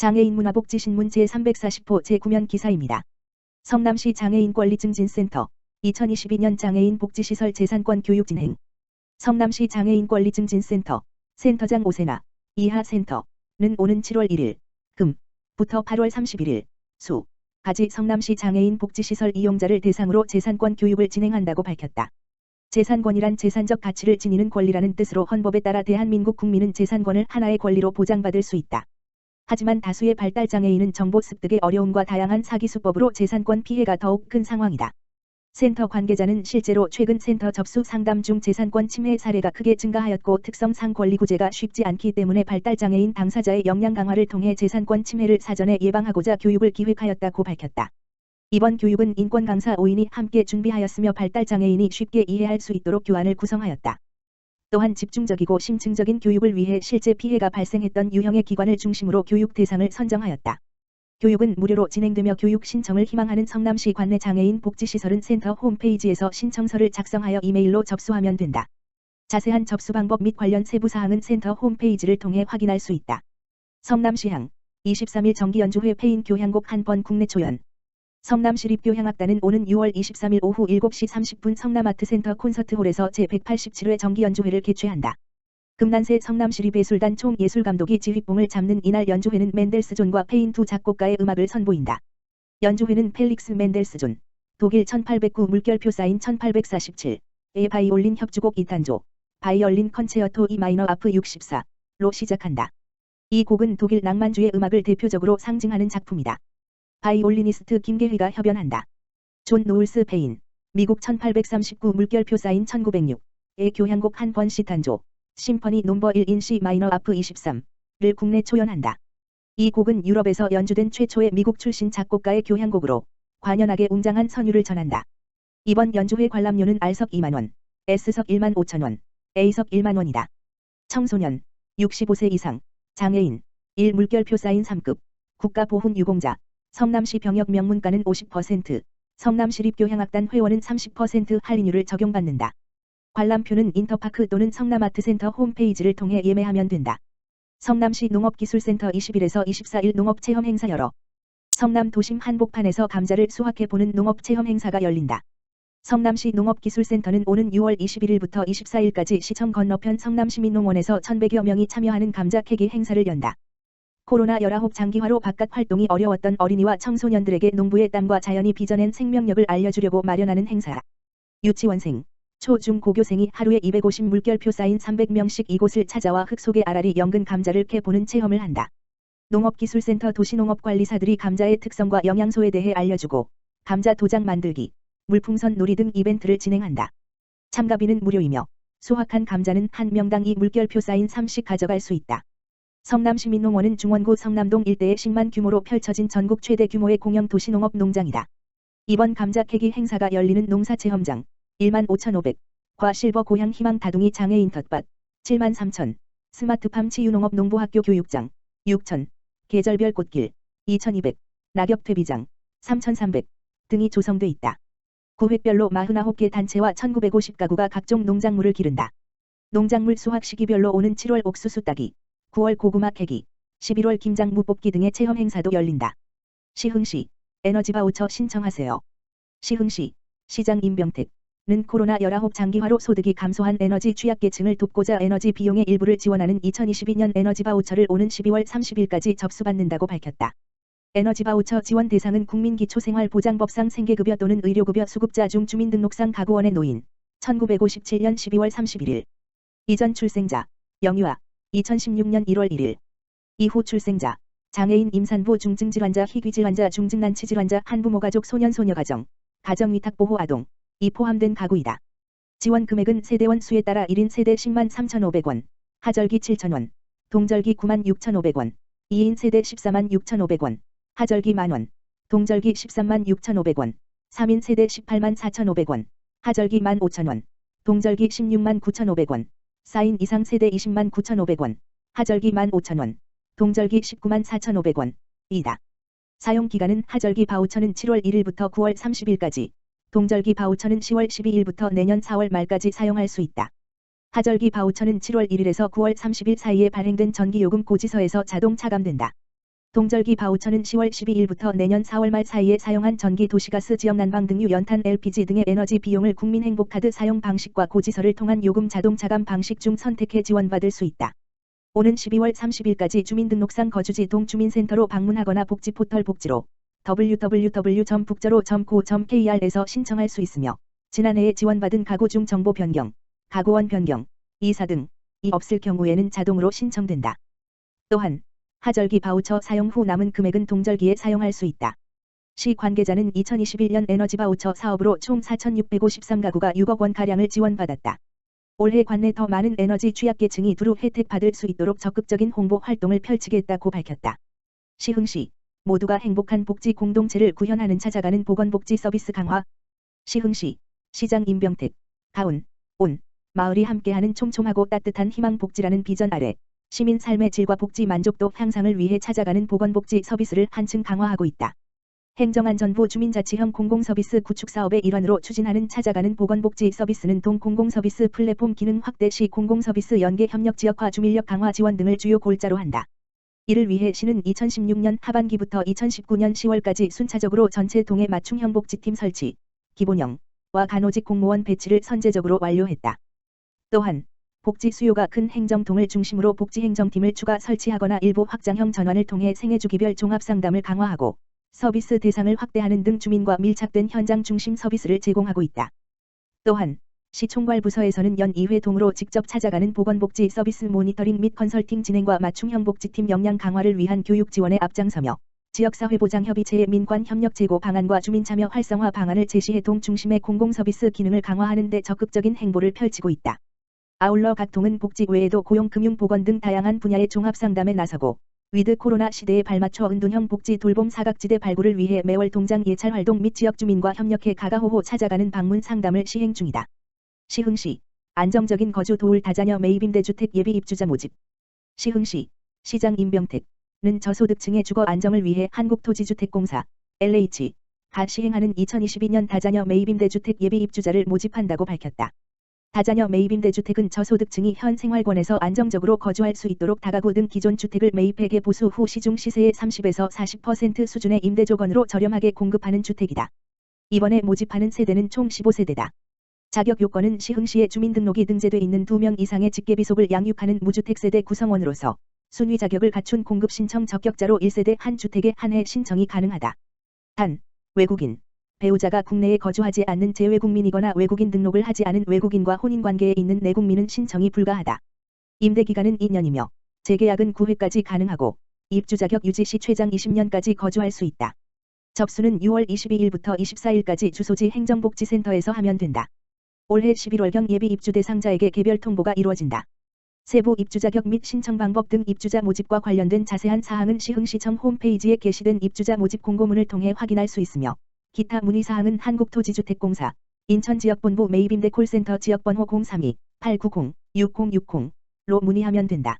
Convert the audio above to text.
장애인 문화복지신문 제340호 제9면 기사입니다. 성남시 장애인 권리증진센터 2022년 장애인 복지시설 재산권 교육 진행 성남시 장애인 권리증진센터 센터장 오세나 이하 센터는 오는 7월 1일 금부터 8월 31일 수 가지 성남시 장애인 복지시설 이용자를 대상으로 재산권 교육을 진행한다고 밝혔다. 재산권이란 재산적 가치를 지니는 권리라는 뜻으로 헌법에 따라 대한민국 국민은 재산권을 하나의 권리로 보장받을 수 있다. 하지만 다수의 발달장애인은 정보 습득의 어려움과 다양한 사기 수법으로 재산권 피해가 더욱 큰 상황이다. 센터 관계자는 실제로 최근 센터 접수 상담 중 재산권 침해 사례가 크게 증가하였고 특성상 권리 구제가 쉽지 않기 때문에 발달장애인 당사자의 역량 강화를 통해 재산권 침해를 사전에 예방하고자 교육을 기획하였다고 밝혔다. 이번 교육은 인권 강사 5인이 함께 준비하였으며 발달장애인이 쉽게 이해할 수 있도록 교환을 구성하였다. 또한 집중적이고 심층적인 교육을 위해 실제 피해가 발생했던 유형의 기관을 중심으로 교육 대상을 선정하였다. 교육은 무료로 진행되며 교육 신청을 희망하는 성남시 관내 장애인 복지시설은 센터 홈페이지에서 신청서를 작성하여 이메일로 접수하면 된다. 자세한 접수 방법 및 관련 세부 사항은 센터 홈페이지를 통해 확인할 수 있다. 성남시향 23일 정기연주회 페인 교향곡 한 번 국내 초연 성남시립교향악단은 오는 6월 23일 오후 7시 30분 성남아트센터 콘서트홀에서 제187회 정기연주회를 개최한다. 금난새 성남시립예술단 총예술감독이 지휘봉을 잡는 이날 연주회는 맨델스존과 페인 두 작곡가의 음악을 선보인다. 연주회는 펠릭스 맨델스존, 독일 1809 물결표 사인 1847, 에 바이올린 협주곡 2탄조, 바이올린 컨체어토 E 마이너 아프 64로 시작한다. 이 곡은 독일 낭만주의 음악을 대표적으로 상징하는 작품이다. 바이올리니스트 김계휘가 협연한다. 존 노울스 페인, 미국 1839 물결표 사인 1906의 교향곡 한 번 시탄조, 심퍼니 넘버 1인 C 마이너 아프 23를 국내 초연한다. 이 곡은 유럽에서 연주된 최초의 미국 출신 작곡가의 교향곡으로 관연하게 웅장한 선율을 전한다. 이번 연주회 관람료는 R석 2만원, S석 1만 5천원, A석 1만원이다. 청소년, 65세 이상, 장애인, 1 물결표 사인 3급, 국가보훈 유공자, 성남시 병역 명문가는 50%, 성남시립교향악단 회원은 30% 할인율을 적용받는다. 관람표는 인터파크 또는 성남아트센터 홈페이지를 통해 예매하면 된다. 성남시 농업기술센터 20일에서 24일 농업체험 행사 열어 성남 도심 한복판에서 감자를 수확해보는 농업체험 행사가 열린다. 성남시 농업기술센터는 오는 6월 21일부터 24일까지 시청 건너편 성남시민농원에서 1100여 명이 참여하는 감자 캐기 행사를 연다. 코로나19 장기화로 바깥 활동이 어려웠던 어린이와 청소년들에게 농부의 땀과 자연이 빚어낸 생명력을 알려주려고 마련하는 행사. 유치원생, 초, 중, 고교생이 하루에 250 물결표 쌓인 300명씩 이곳을 찾아와 흙 속의 아라리 연근 감자를 캐보는 체험을 한다. 농업기술센터 도시농업관리사들이 감자의 특성과 영양소에 대해 알려주고 감자 도장 만들기, 물풍선 놀이 등 이벤트를 진행한다. 참가비는 무료이며 수확한 감자는 한 명당 2 물결표 쌓인 3씩 가져갈 수 있다. 성남시민농원은 중원구 성남동 일대에 10만 규모로 펼쳐진 전국 최대 규모의 공영 도시농업 농장이다. 이번 감자 캐기 행사가 열리는 농사체험장. 1만 5,500 과 실버 고향 희망 다둥이 장애인 텃밭. 7만 3천. 스마트팜 치유농업 농부학교 교육장. 6천. 계절별 꽃길. 2,200 낙엽 퇴비장. 3,300 등이 조성돼 있다. 구획별로 49개 단체와 1,950가구가 각종 농작물을 기른다. 농작물 수확 시기별로 오는 7월 옥수수 따기 9월 고구마 캐기, 11월 김장무 뽑기 등의 체험 행사도 열린다. 시흥시 에너지 바우처 신청하세요. 시흥시 시장 임병택는 코로나 19 장기화로 소득이 감소한 에너지 취약계층을 돕고자 에너지 비용의 일부를 지원하는 2022년 에너지 바우처를 오는 12월 30일까지 접수받는다고 밝혔다. 에너지 바우처 지원 대상은 국민기초생활보장법상 생계급여 또는 의료급여 수급자 중 주민등록상 가구원의 노인, 1957년 12월 31일 이전 출생자, 영유아, 2016년 1월 1일 이후 출생자, 장애인 임산부 중증질환자 희귀질환자 중증난치질환자 한부모가족 소년소녀가정, 가정위탁보호 아동, 이 포함된 가구이다. 지원 금액은 세대원 수에 따라 1인 세대 10만 3,500원, 하절기 7,000원, 동절기 9만 6,500원, 2인 세대 14만 6,500원, 하절기 만원, 동절기 13만 6,500원, 3인 세대 18만 4,500원, 하절기 1만 5천원, 동절기 16만 9,500원, 4인 이상 세대 20만 9,500원, 하절기 1만 5천원, 동절기 19만 4,500원, 이다. 사용 기간은 하절기 바우처는 7월 1일부터 9월 30일까지, 동절기 바우처는 10월 12일부터 내년 4월 말까지 사용할 수 있다. 하절기 바우처는 7월 1일에서 9월 30일 사이에 발행된 전기요금 고지서에서 자동 차감된다. 동절기 바우처는 10월 12일부터 내년 4월 말 사이에 사용한 전기 도시가스 지역 난방 등유 연탄 LPG 등의 에너지 비용을 국민행복카드 사용 방식과 고지서를 통한 요금 자동 차감 방식 중 선택해 지원받을 수 있다. 오는 12월 30일까지 주민등록상 거주지 동주민센터로 방문하거나 복지 포털 복지로 www.북저로.co.kr에서 신청할 수 있으며 지난해에 지원받은 가구 중 정보 변경, 가구원 변경, 이사 등이 없을 경우에는 자동으로 신청된다. 또한 하절기 바우처 사용 후 남은 금액은 동절기에 사용할 수 있다. 시 관계자는 2021년 에너지 바우처 사업으로 총 4,653가구가 6억 원가량을 지원받았다. 올해 관내 더 많은 에너지 취약계층이 두루 혜택 받을 수 있도록 적극적인 홍보 활동을 펼치겠다고 밝혔다. 시흥시 모두가 행복한 복지 공동체를 구현하는 찾아가는 보건복지 서비스 강화 시흥시 시장 임병택 가운 온 마을이 함께하는 촘촘하고 따뜻한 희망 복지라는 비전 아래 시민 삶의 질과 복지 만족도 향상을 위해 찾아가는 보건복지 서비스를 한층 강화하고 있다. 행정안전부 주민자치형 공공서비스 구축 사업의 일환으로 추진하는 찾아가는 보건복지 서비스는 동 공공서비스 플랫폼 기능 확대 시 공공서비스 연계 협력 지역화 주민력 강화 지원 등을 주요 골자로 한다. 이를 위해 시는 2016년 하반기부터 2019년 10월까지 순차적으로 전체 동해 맞춤형 복지팀 설치, 기본형과 간호직 공무원 배치를 선제적으로 완료했다. 또한 복지 수요가 큰 행정통을 중심으로 복지행정팀을 추가 설치하거나 일부 확장형 전환을 통해 생애주기별 종합상담을 강화하고 서비스 대상을 확대하는 등 주민과 밀착된 현장 중심 서비스를 제공하고 있다. 또한 시총괄 부서에서는 연 2회 동으로 직접 찾아가는 보건복지 서비스 모니터링 및 컨설팅 진행과 맞춤형 복지팀 역량 강화를 위한 교육 지원에 앞장서며 지역사회보장협의체의 민관 협력 제고 방안과 주민참여 활성화 방안을 제시해 동 중심의 공공서비스 기능을 강화하는 데 적극적인 행보를 펼치고 있다. 아울러 각 동은 복지 외에도 고용 금융 보건 등 다양한 분야의 종합 상담에 나서고 위드 코로나 시대에 발맞춰 은둔형 복지 돌봄 사각지대 발굴을 위해 매월 동장 예찰 활동 및 지역 주민과 협력해 가가호호 찾아가는 방문 상담을 시행 중이다. 시흥시 안정적인 거주 도울 다자녀 매입 임대주택 예비 입주자 모집 시흥시 시장 임병택는 저소득층의 주거 안정을 위해 한국토지주택공사 LH 가 시행하는 2022년 다자녀 매입 임대주택 예비 입주자를 모집한다고 밝혔다. 다자녀 매입임 대주택은 저소득층이 현 생활권에서 안정적으로 거주할 수 있도록 다가구 등 기존 주택을 매입회계 보수 후 시중 시세의 30에서 40% 수준의 임대 조건으로 저렴하게 공급하는 주택이다. 이번에 모집하는 세대는 총 15세대다. 자격 요건은 시흥시에 주민등록이 등재돼 있는 2명 이상의 직계비속을 양육하는 무주택세대 구성원으로서 순위 자격을 갖춘 공급 신청 적격자로 1세대 한 주택에 한 해 신청이 가능하다. 단, 외국인, 배우자가 국내에 거주하지 않는 재외국민이거나 외국인 등록을 하지 않은 외국인과 혼인관계에 있는 내국민은 신청이 불가하다. 임대기간은 2년이며 재계약은 9회까지 가능하고 입주 자격 유지 시 최장 20년까지 거주할 수 있다. 접수는 6월 22일부터 24일까지 주소지 행정복지센터에서 하면 된다. 올해 11월경 예비 입주 대상자에게 개별 통보가 이루어진다. 세부 입주 자격 및 신청 방법 등 입주자 모집과 관련된 자세한 사항은 시흥시청 홈페이지에 게시된 입주자 모집 공고문을 통해 확인할 수 있으며 기타 문의사항은 한국토지주택공사 인천지역본부 매입임대 콜센터 지역번호 032-890-6060로 문의하면 된다.